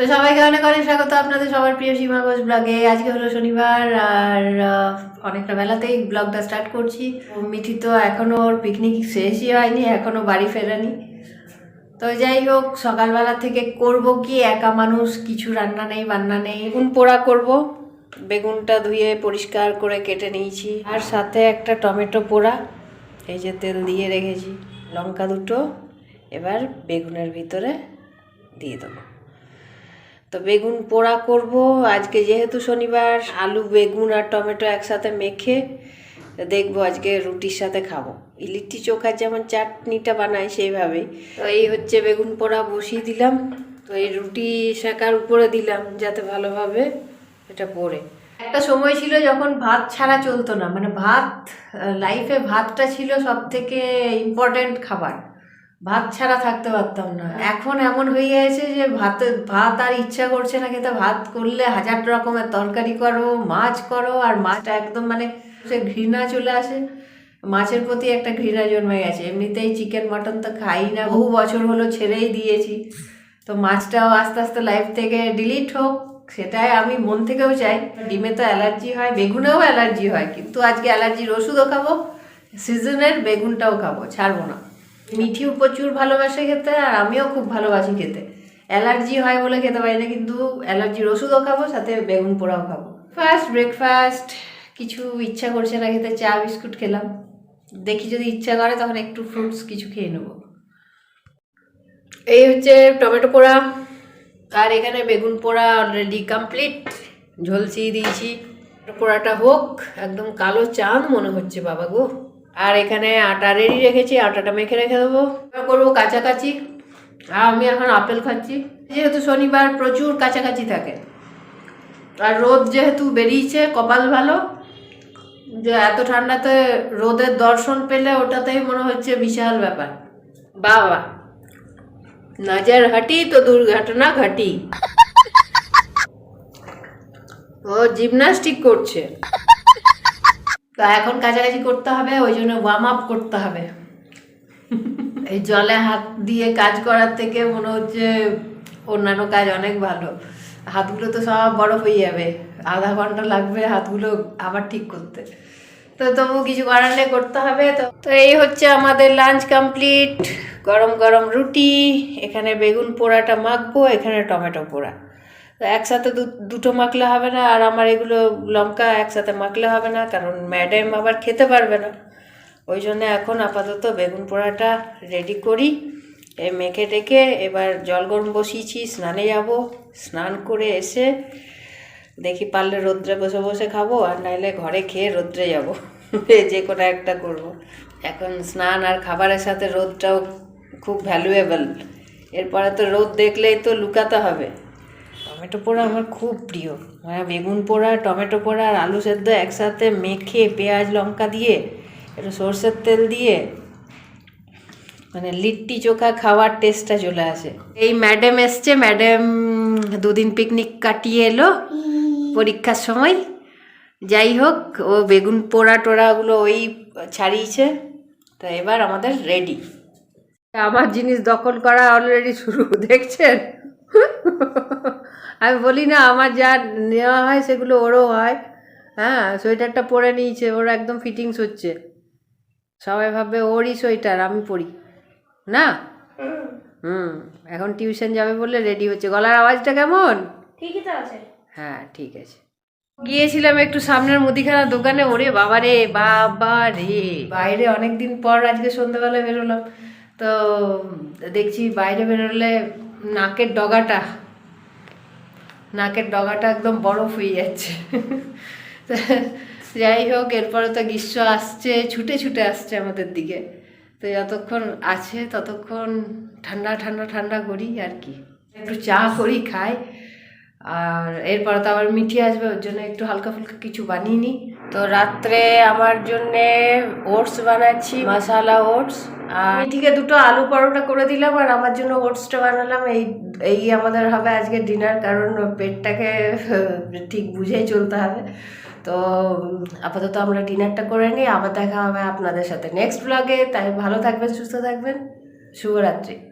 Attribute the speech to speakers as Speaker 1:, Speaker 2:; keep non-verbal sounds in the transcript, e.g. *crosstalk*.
Speaker 1: তো সবাইকে অনেক অনেক স্বাগত আপনাদের সবার প্রিয় সীমা ঘোষ ব্লগে। আজকে হলো শনিবার আর অনেকটা বেলাতেই ব্লগটা স্টার্ট করছি। মিঠি তো এখনও ওর পিকনিক শেষই হয়নি এখনও বাড়ি ফেরানি। তো যাই হোক, সকালবেলা থেকে করব কি? একা মানুষ, কিছু রান্না নেই, বান্না নেই। বেগুন পোড়া করব। বেগুনটা ধুয়ে পরিষ্কার করে কেটে নিয়েছি। আর সাথে একটা টমেটো পোড়া, এই যে তেল দিয়ে রেখেছি। লঙ্কা দুটো, এবার বেগুনের ভিতরে দিয়ে দেবো। তো বেগুন পোড়া করব। আজকে যেহেতু শনিবার, আলু, বেগুন আর টমেটো একসাথে মেখে দেখব আজকে রুটির সাথে খাব। এই লিট্টি চোখার যেমন চাটনিটা বানাই সেইভাবেই। তো এই হচ্ছে বেগুন পোড়া বসিয়ে দিলাম। তো এই রুটি শাকার উপরে দিলাম যাতে ভালোভাবে এটা পড়ে। একটা সময় ছিল যখন ভাত ছাড়া চলতো না মানে ভাত লাইফে ভাতটা ছিল সব থেকে ইম্পর্টেন্ট খাবার। ভাত ছাড়া থাকতে পারতাম না। এখন এমন হয়ে গেছে যে ভাত ভাত আর ইচ্ছা করছে না খেতে। ভাত করলে হাজার রকমের তরকারি করো, মাছ করো, আর মাছটা একদম মানে সে ঘৃণা চলে আসে। মাছের প্রতি একটা ঘৃণা জন্মে গেছে। এমনিতেই চিকেন মটন তো খাই না। বহু বছর হলো ছেড়েই দিয়েছি। তো মাছটাও আস্তে আস্তে লাইফ থেকে ডিলিট হোক, সেটাই আমি মন থেকেও চাই। ডিমে তো অ্যালার্জি হয়, বেগুনেও অ্যালার্জি হয়। কিন্তু আজকে অ্যালার্জির ওষুধও খাব, সিজনের বেগুনটাও খাব, ছাড়বো না। মিঠিও প্রচুর ভালোবাসে খেতে আর আমিও খুব ভালোবাসি খেতে। অ্যালার্জি হয় বলে খেতে পারি না, কিন্তু অ্যালার্জির ওষুধও খাব, সাথে বেগুন পোড়াও খাব। ফার্স্ট ব্রেকফাস্ট কিছু ইচ্ছা করছে না খেতে, চা, বিস্কুট খেলাম। দেখি যদি ইচ্ছা করে, তখন একটু ফ্রুটস কিছু খেয়ে নেব। এই হচ্ছে টমেটো পোড়া, আর এখানে বেগুন পোড়া অলরেডি কমপ্লিট ঝলসি দিয়েছি। পোড়াটা হোক, একদম কালো চাঁদ মনে হচ্ছে, বাবা গো। আর এখানে আটা রেডি রেখেছি, আটাটা মেখে রেখে দেবো। করব কাছাকাছি। আর আমি এখন আপেল খাচ্ছি। যেহেতু শনিবার প্রচুর কাছাকাছি থাকে। আর রোদ যেহেতু বেরিয়েছে, কপাল ভালো, যে এত ঠান্ডাতে রোদের দর্শন পেলে ওটাতেই মনে হচ্ছে বিশাল ব্যাপার। বাবা, নজর হটি তো দুর্ঘটনা ঘটি। ও জিমনাস্টিক করছে। তো এখন কাছাকাছি করতে হবে, ওই জন্য ওয়ার্ম আপ করতে হবে। এই জলে হাত দিয়ে কাজ করার থেকে মনে হচ্ছে অন্যান্য কাজ অনেক ভালো। হাতগুলো তো সব বরফ হয়ে যাবে, আধা ঘণ্টা লাগবে হাতগুলো আবার ঠিক করতে। তো তবু কিছু করার নেই, করতে হবে তো। তো এই হচ্ছে আমাদের লাঞ্চ কমপ্লিট গরম গরম রুটি, এখানে বেগুন পোড়াটা মাখবো, এখানে টমেটো পোড়া। একসাথে দুটো মাখলে হবে না, আর আমার এগুলো লঙ্কা একসাথে মাখলে হবে না, কারণ ম্যাডাম আবার খেতে পারবে না। ওই জন্য এখন আপাতত বেগুন পোড়াটা রেডি করি, এ মেখে টেকে এবার জল গরম বসিয়েছি, স্নানে যাব, স্নান করে এসে দেখি পারলে রোদ্রে বসে বসে খাব, আর নাইলে ঘরে খেয়ে রোদ্রে যাব। যে কোনো একটা করব। এখন স্নান আর খাবারের সাথে রোদটাও খুব ভ্যালুয়েবল এরপরে তো রোদ দেখলেই তো লুকাতে হবে। টমেটো পোড়া আমার খুব প্রিয়। মানে বেগুন পোড়া, টমেটো পোড়া আর আলু সেদ্ধ একসাথে মেখে পেঁয়াজ লঙ্কা দিয়ে, একটু সর্ষের তেল দিয়ে মানে লিট্টি চোখা খাওয়ার টেস্টটা চলে আসে। এই ম্যাডাম এসছে ম্যাডাম দুদিন পিকনিক কাটিয়ে এলো পরীক্ষার সময়। যাই হোক, ও বেগুন পোড়া টোড়াগুলো ওই ছাড়িয়েছে। তো এবার আমাদের রেডি আমার জিনিস দখল করা অলরেডি শুরু, দেখছেন? আমি বলি না আমার যা নেওয়া হয় সেগুলো ওরও হয়। হ্যাঁ সোয়েটারটা পরে নিয়েছে ওর একদম ফিটিংস হচ্ছে। সবাই ভাববে ওরই সোয়েটার আমি পরি। না? হুম এখন টিউশন যাবে বলে রেডি হচ্ছে। গলার আওয়াজটা কেমন?
Speaker 2: ঠিকই তো আছে।
Speaker 1: হ্যাঁ ঠিক আছে। গিয়েছিলাম একটু সামনের মুদিখানা দোকানে ওরে বাবা রে বাবা রে। বাইরে অনেক দিন পর আজকে সন্ধ্যাবেলা বেরোলাম। তো দেখছি বাইরে বেরোলে নাকের ডগাটা। নাকের ডগাটা একদম বরফ হয়ে যাচ্ছে। যাই হোক, এরপরে তো গ্রীষ্ম আসছে, ছুটে ছুটে আসছে আমাদের দিকে। তো যতক্ষণ আছে ততক্ষণ ঠান্ডা ঠান্ডা ঠান্ডা করি আর কি। একটু চা করি, খাই। আর এরপর তো আবার মিঠি আসবে, ওর জন্য একটু হালকা ফুলকা কিছু বানিয়ে নিই। তো রাত্রে আমার জন্যে ওটস বানাচ্ছি, মশালা ওটস। আর মিঠিকে দুটো আলু পরোটা করে দিলাম, আর আমার জন্য ওটসটা বানালাম। এই এই আমাদের হবে আজকে ডিনার, কারণ পেটটাকে *laughs* ঠিক বুঝেই চলতে হবে। তো, আপাতত আমরা ডিনারটা করে নিই, আবার দেখা হবে আপনাদের সাথে নেক্সট ব্লগে। তাই ভালো থাকবেন, সুস্থ থাকবেন। শুভরাত্রি।